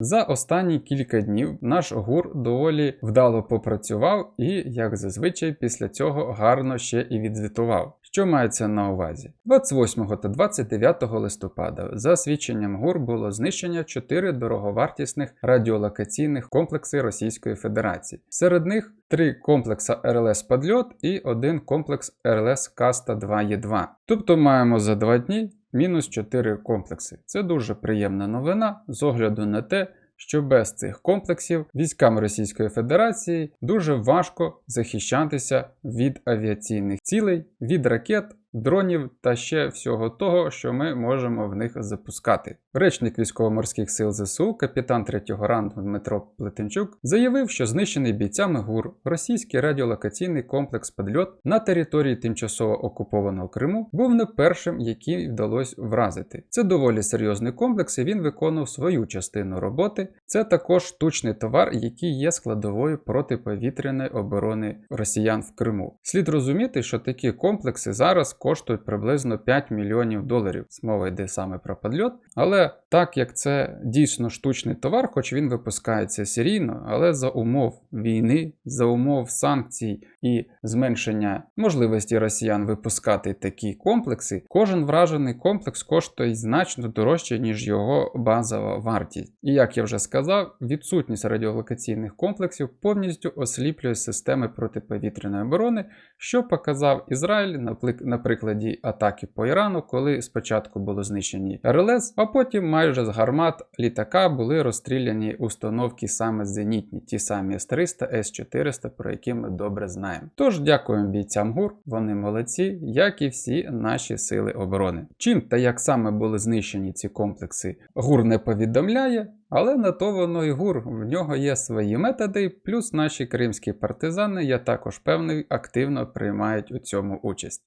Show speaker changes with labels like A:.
A: За останні кілька днів наш гур доволі вдало попрацював і, як зазвичай, після цього гарно ще і відзвітував. Що мається на увазі? 28 та 29 листопада за свідченням ГУР було знищення 4 дороговартісних радіолокаційних комплекси Російської Федерації. Серед них три комплекси РЛС Падльот і один комплекс РЛС Каста 2Е2. Тобто маємо за два дні мінус 4 комплекси. Це дуже приємна новина з огляду на те, що без цих комплексів військам Російської Федерації дуже важко захищатися від авіаційних цілей, від ракет, дронів та ще всього того, що ми можемо в них запускати. Речник військово-морських сил ЗСУ, капітан третього рангу Дмитро Плетенчук, заявив, що знищений бійцями ГУР російський радіолокаційний комплекс «Падльот» на території тимчасово окупованого Криму був не першим, який вдалося вразити. Це доволі серйозний комплекс, і він виконував свою частину роботи. Це також штучний товар, який є складовою протиповітряної оборони росіян в Криму. Слід розуміти, що такі комплекси зараз коштують приблизно 5 мільйонів доларів. Мова йде саме про падльот. Але так як це дійсно штучний товар, хоч він випускається серійно, але за умов війни, за умов санкцій і зменшення можливості росіян випускати такі комплекси, кожен вражений комплекс коштує значно дорожче, ніж його базова вартість. І як я вже сказав, відсутність радіолокаційних комплексів повністю осліплює системи протиповітряної оборони, що показав Ізраїль на прикладі атаки по Ірану, коли спочатку було знищені РЛС, а потім майже з гармат літака були розстріляні установки саме зенітні, ті самі С-300, С-400, про які ми добре знаємо. Тож дякуємо бійцям ГУР, вони молодці, як і всі наші сили оборони. Чим та як саме були знищені ці комплекси, ГУР не повідомляє. Але на то воно і гур, в нього є свої методи, плюс наші кримські партизани, я також певний, активно приймають у цьому участь.